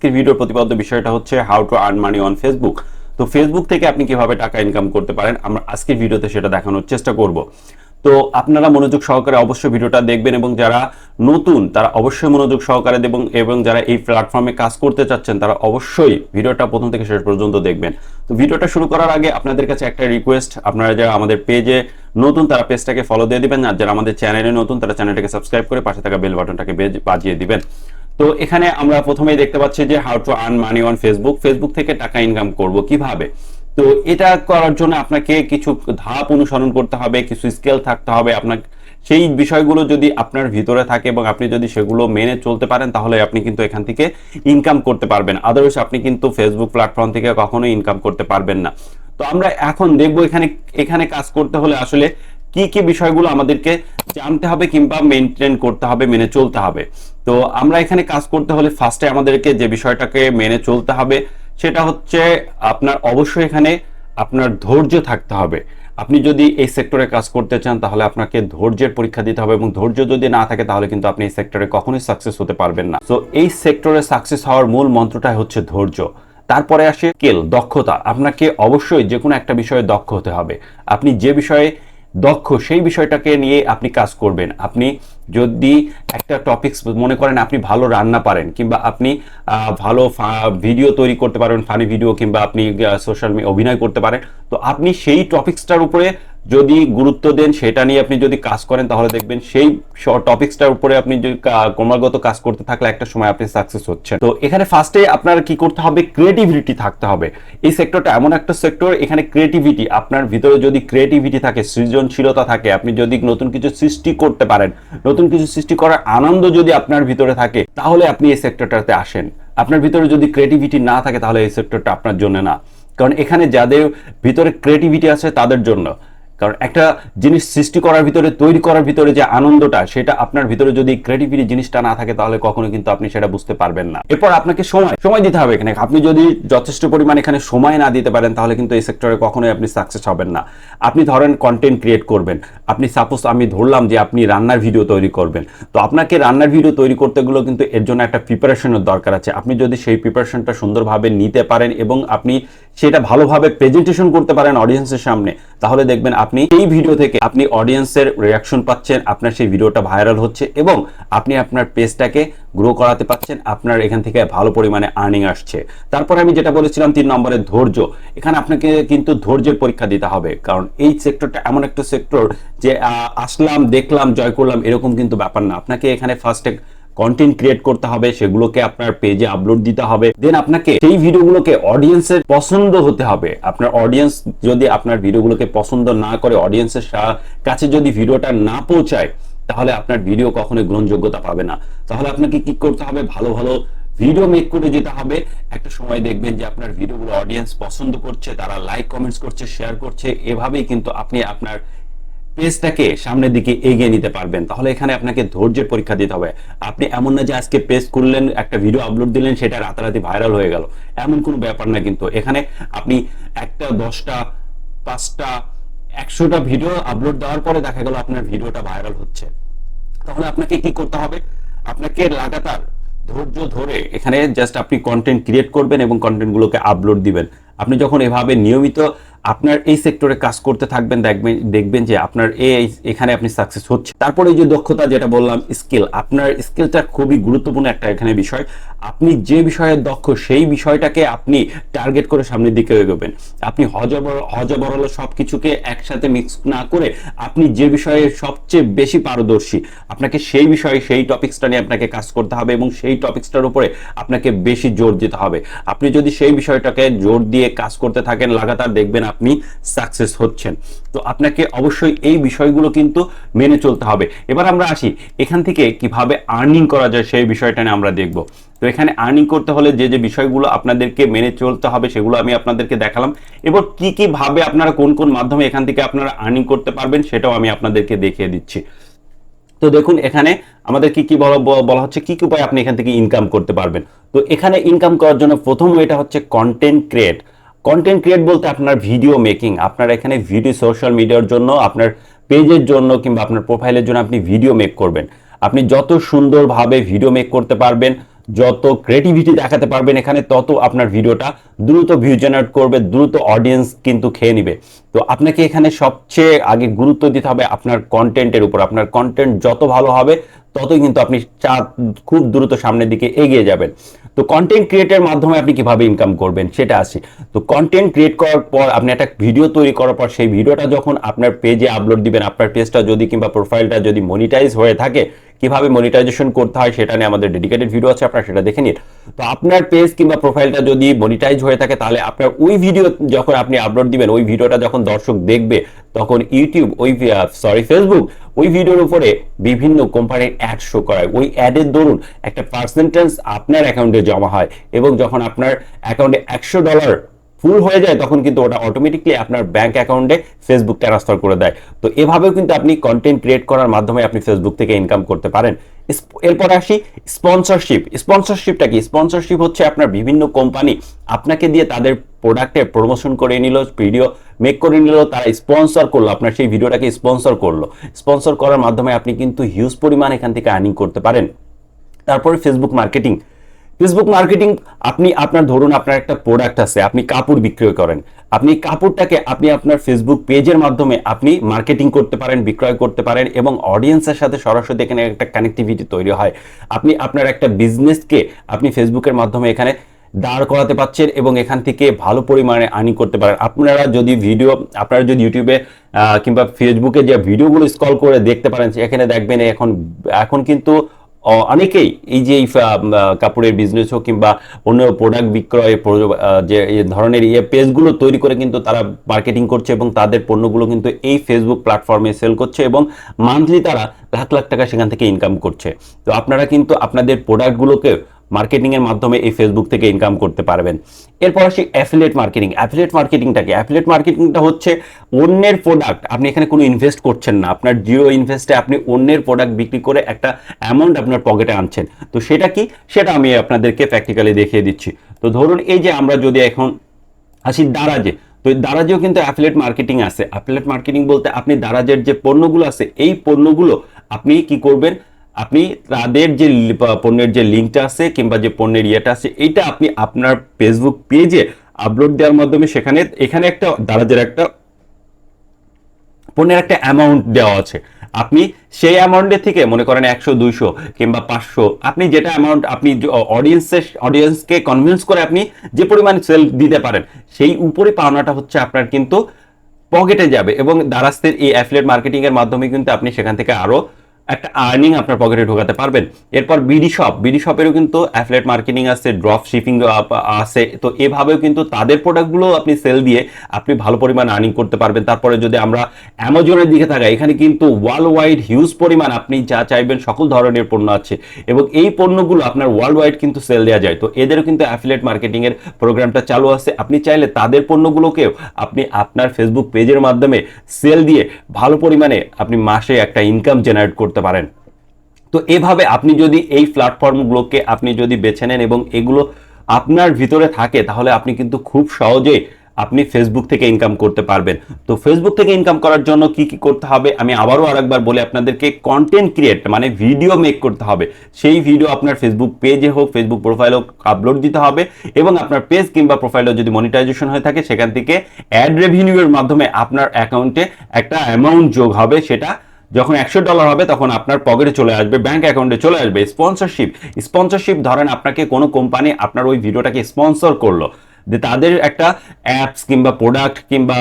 আজকের ভিডিওর প্রতিপাদ্য বিষয়টা হচ্ছে how to earn money on Facebook তো ফেসবুক থেকে আপনি কীভাবে টাকা ইনকাম করতে পারেন, আমরা আজকের ভিডিওতে সেটা দেখানোর চেষ্টা করব। তো আপনারা মনোযোগ সহকারে অবশ্যই ভিডিওটা দেখবেন এবং যারা নতুন, তারা অবশ্যই মনোযোগ সহকারে দেবেন এবং যারা এই প্ল্যাটফর্মে কাজ করতে চাচ্ছেন, তারা অবশ্যই ভিডিওটা প্রথম থেকে শেষ পর্যন্ত দেখবেন। তো ভিডিওটা শুরু করার আগে আপনাদের কাছে একটা রিকোয়েস্ট আপনারা যারা আমাদের পেজে নতুন, তারা পেজটাকে ফলো দিয়ে দিবেন, আর যারা আমাদের চ্যানেলে নতুন, তারা চ্যানেলটাকে সাবস্ক্রাইব করে পাশে থাকা বেল বাটনটাকে বেজ- বাজিয়ে দিবেন। তো এখানে আমরা প্রথমেই দেখতে পাচ্ছি যে how to earn money on Facebook Facebook থেকে টাকা ইনকাম করব কীভাবে? তো এটা করার জন্য আপনাকে কিছু ধাপ অনুসরণ করতে হবে, কিছু স্কেল থাকতে হবে। আপনার সেই বিষয়গুলো যদি আপনার ভিতরে থাকে এবং আপনি যদি সেগুলো মেনে চলতে পারেন, তাহলে আপনি কিন্তু এখান থেকে ইনকাম করতে পারবেন। আদারওয়াইজ আপনি কিন্তু ফেসবুক প্ল্যাটফর্ম থেকে কখনো ইনকাম করতে পারবেন না। তো আমরা এখন দেখব এখানে এখানে কাজ করতে হলে আসলে কি কি বিষয়গুলো আমাদেরকে জানতে হবে কিংবা মেনটেন করতে হবে, মেনে চলতে হবে। তো আমরা এখানে কাজ করতে হলে ফার্স্টে আমাদেরকে যে বিষয়টাকে মেনে চলতে হবে, সেটা হচ্ছে আপনার অবশ্যই এখানে আপনার ধৈর্য থাকতে হবে। আপনি যদি এই সেক্টরে কাজ করতে চান, তাহলে আপনাকে ধৈর্যের পরীক্ষা দিতে হবে এবং ধৈর্য যদি না থাকে, তাহলে কিন্তু আপনি এই সেক্টরে কখনোই সাকসেস হতে পারবেন না। তো এই সেক্টরে সাকসেস হওয়ার মূল মন্ত্রটাই হচ্ছে ধৈর্য। তারপরে আসে স্কিল দক্ষতা। আপনাকে অবশ্যই যে কোনো একটা বিষয়ে দক্ষ হতে হবে। আপনি যে বিষয়ে দক্ষ, সেই বিষয়টাকে নিয়ে আপনি কাজ করবেন। আপনি যদি একটা টপিকস মনে করেন আপনি ভালো রান্না পারেন, কিংবা আপনি ভালো ভিডিও তৈরি করতে পারেন ফানি ভিডিও কিংবা আপনি সোশ্যাল মিডিয়া অভিনয় করতে পারেন, তো আপনি সেই টপিক্সটার উপরে যদি গুরুত্ব দেন, সেটা নিয়ে আপনি যদি কাজ করেন, তাহলে দেখবেন সেই টপিক্সটার উপরে আপনি যদি ক্রমাগত কাজ করতে থাকলে একটা সময় আপনি সাকসেস হচ্ছেন। তো এখানে ফার্স্টে আপনার কি করতে হবে? ক্রিয়েটিভিটি থাকতে হবে। এই সেক্টরটা এমন একটা সেক্টর এখানে ক্রিয়েটিভিটি আপনার ভিতরে যদি ক্রিয়েটিভিটি থাকে, সৃজনশীলতা থাকে, আপনি যদি নতুন কিছু সৃষ্টি করতে পারেন, নতুন কিছু সৃষ্টি করার আনন্দ যদি আপনার ভিতরে থাকে, তাহলে আপনি এই সেক্টরটাতে আসেন। আপনার ভিতরে যদি ক্রিয়েটিভিটি না থাকে, তাহলে এই সেক্টরটা আপনার জন্য না। কারণ এখানে যাদের ভিতরে ক্রিয়েটিভিটি আছে, তাদের জন্য। কারণ একটা জিনিস সৃষ্টি করার ভিতরে, তৈরি করার ভিতরে যে আনন্দটা, সেটা আপনার ভিতরে যদি ক্রিয়েটিভিটি জিনিসটা না থাকে, তাহলে কখনো কিন্তু আপনি সেটা বুঝতে পারবেন না। এরপর আপনাকে সময় সময় দিতে হবে এখানে। আপনি যদি যথেষ্ট পরিমাণ এখানে সময় না দিতে পারেন, তাহলে কিন্তু এই সেক্টরে কখনোই আপনি সাকসেস হবেন না। আপনি ধরেন কন্টেন্ট ক্রিয়েট করবেন। আপনি সাপোজ আমি ধরলাম যে আপনি রান্নার ভিডিও তৈরি করবেন। তো আপনাকে রান্নার ভিডিও তৈরি করতে গেলেও কিন্তু এর জন্য একটা প্রিপারেশনের দরকার আছে। আপনি যদি সেই প্রিপারেশনটা সুন্দরভাবে নিতে পারেন এবং আপনি সেটা ভালোভাবে প্রেজেন্টেশন করতে পারেন অডিয়েন্সের সামনে, তাহলে দেখবেন আপনি এই ভিডিও থেকে আপনি অডিয়েন্সের রিয়াকশন পাচ্ছেন, আপনার সেই ভিডিওটা ভাইরাল হচ্ছে এবং আপনি আপনার পেজটাকে গ্রো করাতে পাচ্ছেন, আপনার এখান থেকে ভালো পরিমাণে আর্নিং আসছে। তারপরে আমি যেটা বলেছিলাম তিন নম্বরে ধৈর্য। এখানে আপনাকে কিন্তু ধৈর্যের পরীক্ষা দিতে হবে, কারণ এই সেক্টরটা এমন একটা সেক্টর যে আসলাম, দেখলাম, জয় করলাম, এরকম কিন্তু ব্যাপার না। আপনাকে এখানে ফার্স্টে কন্টেন্ট ক্রিয়েট করতে হবে, সেগুলোকে আপনার পেজে আপলোড দিতে হবে। দেন আপনাকে সেই ভিডিওগুলোকে অডিয়েন্সের পছন্দ হতে হবে। আপনার অডিয়েন্স যদি আপনার ভিডিওগুলোকে পছন্দ না করে অডিয়েন্সের কাছে যদি ভিডিওটা না পৌঁছায়, তাহলে আপনার ভিডিও কখনোই গ্রহণযোগ্যতা পাবে না। তাহলে আপনাকে কি করতে হবে? ভালো ভালো ভিডিও মেক করে যেতে হবে। একটা সময় দেখবেন যে আপনার ভিডিওগুলো অডিয়েন্স পছন্দ করছে, তারা লাইক কমেন্টস করছে শেয়ার করছে। এভাবেই কিন্তু আপনি আপনার পেজটাকে সামনের দিকে এগিয়ে নিতে পারবেন। তাহলে এখানে আপনাকে ধৈর্যের পরীক্ষা দিতে হবে। আপনি এমন না যে আজকে পেজ করলেন একটা ভিডিও আপলোড দিলেন, সেটা রাতারাতি ভাইরাল হয়ে গেল। এমন কোনো ব্যাপার না কিন্তু। এখানে আপনি একটা, দশটা, পাঁচটা, একশোটা ভিডিও আপলোড দেওয়ার পরে দেখা গেল আপনার ভিডিওটা ভাইরাল হচ্ছে। তাহলে আপনাকে কি করতে হবে? আপনাকে লাগাতার ধৈর্য ধরে এখানে জাস্ট আপনি কন্টেন্ট ক্রিয়েট করবেন এবং কন্টেন্টগুলোকে আপলোড দিবেন। আপনি যখন এভাবে নিয়মিত আপনার এই সেক্টরে কাজ করতে থাকবেন, দেখবেন দেখবেন যে আপনার এই এখানে আপনি সাকসেস হচ্ছে। তারপরে যে দক্ষতা যেটা বললাম স্কিল আপনার স্কিলটা খুবই গুরুত্বপূর্ণ একটা এখানে বিষয়। আপনি যে বিষয়ে দক্ষ, সেই বিষয়টাকে আপনি টার্গেট করে সামনের দিকে এগোবেন। আপনি হজবর হজবরল সব কিছুকে একসাথে মিক্স না করে আপনি যে বিষয়ে সবচেয়ে বেশি পারদর্শী, আপনাকে সেই বিষয়ে, সেই টপিক্সটা নিয়ে আপনাকে কাজ করতে হবে এবং সেই টপিক্সটার উপরে আপনাকে বেশি জোর দিতে হবে। আপনি যদি সেই বিষয়টাকে জোর দিয়ে কাজ করতে থাকেন, লাগাতার দেখবেন আপনি সাকসেস হচ্ছেন। তো আপনাকে অবশ্যই এই বিষয়গুলো কিন্তু মেনে চলতে হবে। এবার আমরা আসি, এখান থেকে কীভাবে আর্নিং করা যায় সেই বিষয়টা নিয়ে আমরা দেখব। তো এখানে আর্নিং করতে হলে যে যে বিষয়গুলো আপনাদেরকে মেনে চলতে হবে সেগুলো আমি আপনাদেরকে দেখালাম। এবার কি কি ভাবে আপনারা কোন কোন মাধ্যমে এখান থেকে আপনারা আর্নিং করতে পারবেন সেটাও আমি আপনাদেরকে দেখিয়ে দিচ্ছি। তো দেখুন, এখানে আমাদের কি কি বলা বলা হচ্ছে, কি কি উপায় আপনি এখান থেকে ইনকাম করতে পারবেন? তো এখানে ইনকাম করার জন্য প্রথম এটা হচ্ছে কন্টেন্ট ক্রিয়েট কন্টেন্ট ক্রিয়েট বলতে আপনার ভিডিও মেকিং আপনার এখানে ভিডিও সোশ্যাল মিডিয়ার জন্য, আপনার পেজের জন্য কিংবা আপনার প্রোফাইলের জন্য আপনি ভিডিও মেক করবেন। আপনি যত সুন্দরভাবে ভিডিও মেক করতে পারবেন, যত ক্রিয়েটিভিটি দেখাতে পারবেন এখানে, তত আপনার ভিডিওটা দ্রুত ভিউ জেনারেট করবে, দ্রুত অডিয়েন্স কিন্তু খেয়ে নিবে। তো আপনাকে এখানে সবচেয়ে আগে গুরুত্ব দিতে হবে আপনার কন্টেন্টের উপর। আপনার কন্টেন্ট যত ভালো হবে ততই কিন্তু আপনি চা খুব দ্রুত সামনের দিকে এগিয়ে যাবেন। তো কন্টেন্ট ক্রিয়েটের মাধ্যমে আপনি কীভাবে ইনকাম করবেন সেটা আসি তো কন্টেন্ট ক্রিয়েট করার পর আপনি একটা ভিডিও তৈরি করার পর সেই ভিডিওটা যখন আপনার পেজে আপলোড দিবেন, আপনার পেজটা যদি কিংবা প্রোফাইলটা যদি মনিটাইজ হয়ে থাকে কীভাবে মনিটাইজেশন করতে হয় সেটা নিয়ে আমাদের ডেডিকেটেড ভিডিও আছে, আপনারা সেটা দেখে নিন। তো আপনার পেজ কিংবা প্রোফাইলটা যদি মনিটাইজ হয়ে থাকে, তাহলে আপনার ওই ভিডিও যখন আপনি আপলোড দিবেন, ওই ভিডিওটা যখন দর্শক দেখবে, তখন ইউটিউব ওই সরি ফেসবুক ওই ভিডিওর উপরে বিভিন্ন কোম্পানির অ্যাড শো করায়। ওই অ্যাডের দরুন একটা পার্সেন্টেজ আপনার অ্যাকাউন্টে জমা হয় এবং যখন আপনার অ্যাকাউন্টে একশো ডলার ফুল হয়ে যায়, তখন কিন্তু ওটা অটোমেটিকলি আপনার ব্যাংক অ্যাকাউন্টে ফেসবুক ট্রান্সফার করে দেয়। তো এভাবেও কিন্তু আপনি কন্টেন্ট ক্রিয়েট করার মাধ্যমে আপনি ফেসবুক থেকে ইনকাম করতে পারেন। এরপর আসি স্পন্সরশিপ স্পন্সরশিপটা কি? স্পন্সরশিপ হচ্ছে আপনার বিভিন্ন কোম্পানি আপনাকে দিয়ে তাদের প্রোডাক্টে প্রমোশন করে নিল ভিডিও মেক করে নিল, তারা স্পন্সর করল, আপনার সেই ভিডিওটাকে স্পন্সর করল। স্পন্সর করার মাধ্যমে আপনি কিন্তু হিউজ পরিমাণ এখান থেকে আর্নিং করতে পারেন। তারপরে ফেসবুক মার্কেটিং ফেসবুক মার্কেটিং আপনি আপনার ধরুন আপনার একটা প্রোডাক্ট আছে, আপনি কাপড় বিক্রয় করেন। আপনি কাপড়টাকে আপনি আপনার ফেসবুক পেজের মাধ্যমে আপনি মার্কেটিং করতে পারেন, বিক্রয় করতে পারেন এবং অডিয়েন্সের সাথে সরাসরি এখানে একটা কানেক্টিভিটি তৈরি হয়। আপনি আপনার একটা বিজনেসকে আপনি ফেসবুকের মাধ্যমে এখানে দাঁড় করাতে পারছেন এবং এখান থেকে ভালো পরিমাণে আর্নিং করতে পারেন। আপনারা যদি ভিডিও আপনারা যদি ইউটিউবে কিংবা ফেসবুকে যে ভিডিওগুলো স্কল করে দেখতে পারেন এখানে দেখবেন এখন এখন কিন্তু অনেকেই এই যে কাপড়ের বিজনেস হোক কিংবা অন্য প্রোডাক্ট বিক্রয় যে ধরনের ইয়ে পেজগুলো তৈরি করে কিন্তু তারা মার্কেটিং করছে এবং তাদের পণ্যগুলো কিন্তু এই ফেসবুক প্ল্যাটফর্মে সেল করছে এবং মান্থলি তারা লাখ লাখ টাকা সেখান থেকে ইনকাম করছে। তো আপনারা কিন্তু আপনাদের প্রোডাক্টগুলোকে মার্কেটিং এর মাধ্যমে এই ফেসবুক থেকে ইনকাম করতে পারবেন। এরপর আসি অ্যাফিলেট মার্কেটিং অ্যাফিলেট মার্কেটিংটা কি অ্যাফিলেট মার্কেটিংটা হচ্ছে অন্যের প্রোডাক্ট আপনি এখানে কোনো ইনভেস্ট করছেন না। আপনার জিরো ইনভেস্টে আপনি অন্যের প্রোডাক্ট বিক্রি করে একটা অ্যামাউন্ট আপনার পকেটে আনছেন। তো সেটা কি? সেটা আমি আপনাদেরকে প্র্যাকটিক্যালি দেখিয়ে দিচ্ছি। তো ধরুন এই যে আমরা যদি এখন আসি দারাজে। তো দারাজেও কিন্তু অ্যাফিলেট মার্কেটিং আছে। অ্যাফিলেট মার্কেটিং বলতে আপনি দারাজের যে পণ্যগুলো আছে, এই পণ্যগুলো আপনি কি করবেন? আপনি তাদের যে পণ্যের যে লিঙ্কটা আছে কিংবা যে পণ্যের ইয়েটা আছে, এইটা আপনি আপনার ফেসবুক পেজে আপলোড দেওয়ার মাধ্যমে সেখানে, এখানে একটা দারাজের একটা পণ্যের একটা অ্যামাউন্ট দেওয়া আছে। আপনি সেই অ্যামাউন্টের থেকে মনে করেন একশো, দুইশো কিংবা পাঁচশো, আপনি যেটা অ্যামাউন্ট আপনি অডিয়েন্সের অডিয়েন্সকে কনভিন্স করে আপনি যে পরিমাণ সেল দিতে পারেন, সেই উপরে পাওনাটা হচ্ছে আপনার কিন্তু পকেটে যাবে এবং দারাস্তের এই অ্যাফিলেট মার্কেটিং এর মাধ্যমে কিন্তু আপনি সেখান থেকে আরও একটা আর্নিং আপনার পকেটে ঢোকাতে পারবেন। এরপর বিডি শপ বিডি শপেরও কিন্তু অ্যাফলেট মার্কেটিং আছে ড্রপ শিপিং আছে। তো এভাবেও কিন্তু তাদের প্রোডাক্টগুলো আপনি সেল দিয়ে আপনি ভালো পরিমাণ আর্নিং করতে পারবেন। তারপরে যদি আমরা অ্যামাজনের দিকে থাকাই এখানে কিন্তু ওয়ার্ল্ড ওয়াইড হিউজ পরিমাণ আপনি যা চাইবেন সকল ধরনের পণ্য আছে এবং এই পণ্যগুলো আপনার ওয়ার্ল্ড ওয়াইড কিন্তু সেল দেওয়া যায়। তো এদেরও কিন্তু অ্যাফিলেট মার্কেটিং এর প্রোগ্রামটা চালু আছে। আপনি চাইলে তাদের পণ্যগুলোকেও আপনি আপনার ফেসবুক পেজের মাধ্যমে সেল দিয়ে ভালো পরিমাণে আপনি মাসে একটা ইনকাম জেনারেট করতে করতে পারেন। তো এভাবে আপনি যদি এই প্ল্যাটফর্মগুলোকে আপনি যদি বেছে নেন এবং এগুলো আপনার ভিতরে থাকে, তাহলে আপনি কিন্তু খুব সহজে আপনি ফেসবুক থেকে ইনকাম করতে পারবেন। তো ফেসবুক থেকে ইনকাম করার জন্য কি কি করতে হবে? আমি আবারও আরেকবার বলে আপনাদেরকে কন্টেন্ট ক্রিয়েট মানে ভিডিও মেক করতে হবে। সেই ভিডিও আপনার ফেসবুক পেজে হোক ফেসবুক প্রোফাইল হোক আপলোড দিতে হবে এবং আপনার পেজ কিংবা প্রোফাইলে যদি মনিটাইজেশন হয়ে থাকে, সেখান থেকে অ্যাড রেভিনিউয়ের মাধ্যমে আপনার অ্যাকাউন্টে একটা অ্যামাউন্ট যোগ হবে, সেটা যখন একশো ডলার হবে, তখন আপনার পকেটে চলে আসবে ব্যাঙ্ক অ্যাকাউন্টে চলে আসবে স্পন্সরশিপ স্পন্সরশিপ ধরেন আপনাকে কোনো কোম্পানি আপনার ওই ভিডিওটাকে স্পন্সর করল। যে তাদের একটা অ্যাপস কিংবা প্রোডাক্ট কিংবা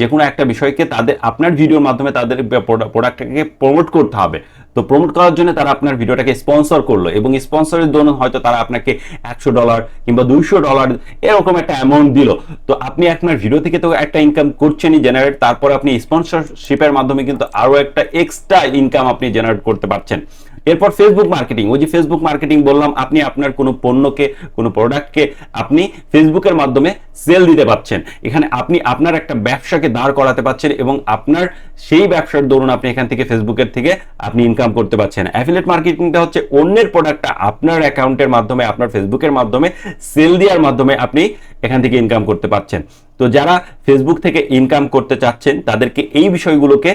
যে কোনো একটা বিষয়কে তাদের, আপনার ভিডিওর মাধ্যমে তাদের প্রোডাক্টটাকে প্রমোট করতে হবে। তো প্রমোট করার জন্য তারা আপনার ভিডিওটাকে স্পন্সর করল এবং স্পন্সরের জন্য হয়তো তারা আপনাকে একশো ডলার কিংবা দুইশো ডলার এরকম একটা অ্যামাউন্ট দিল। তো আপনি আপনার ভিডিও থেকে তো একটা ইনকাম করছেনই জেনারেট তারপর আপনি স্পন্সরশিপের মাধ্যমে কিন্তু আরও একটা এক্সট্রা ইনকাম আপনি জেনারেট করতে পারছেন। এরপর ফেসবুক মার্কেটিং ওই যে ফেসবুক মার্কেটিং বললাম, আপনি আপনার কোনো পণ্যকে, কোনো প্রোডাক্টকে আপনি ফেসবুকের মাধ্যমে সেল দিতে পাচ্ছেন। এখানে আপনি আপনার একটা ব্যবসাকে দাঁড় করাতে পাচ্ছেন এবং আপনার সেই ব্যবসার দরুন আপনি এখান থেকে ফেসবুকের থেকে আপনি ইনকাম করতে পারছেন অ্যাফিলেট মার্কেটিংটা হচ্ছে অন্যের প্রোডাক্টটা আপনার অ্যাকাউন্টের মাধ্যমে, আপনার ফেসবুকের মাধ্যমে সেল দেওয়ার মাধ্যমে আপনি এখান থেকে ইনকাম করতে পারছেন তো যারা ফেসবুক থেকে ইনকাম করতে চাচ্ছেন, তাদেরকে এই বিষয়গুলোকে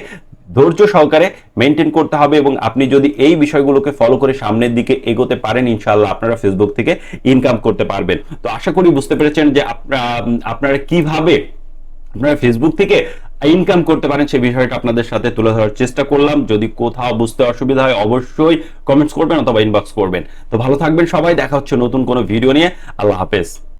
ধৈর্য সহকারে মেনটেন করতে হবে এবং আপনি যদি এই বিষয়গুলোকে ফলো করে সামনের দিকে এগোতে পারেন, ইনশাআল্লাহ আপনারা ফেসবুক থেকে ইনকাম করতে পারবেন। তো আশা করি বুঝতে পেরেছেন যে আপনা- আপনারা কীভাবে আপনারা ফেসবুক থেকে ইনকাম করতে পারেন সেই বিষয়টা আপনাদের সাথে তুলে ধরার চেষ্টা করলাম। যদি কোথাও বুঝতে অসুবিধা হয়, অবশ্যই কমেন্টস করবেন অথবা ইনবক্স করবেন। তো ভালো থাকবেন সবাই, দেখা হচ্ছে নতুন কোনো ভিডিও নিয়ে। আল্লাহ হাফেজ।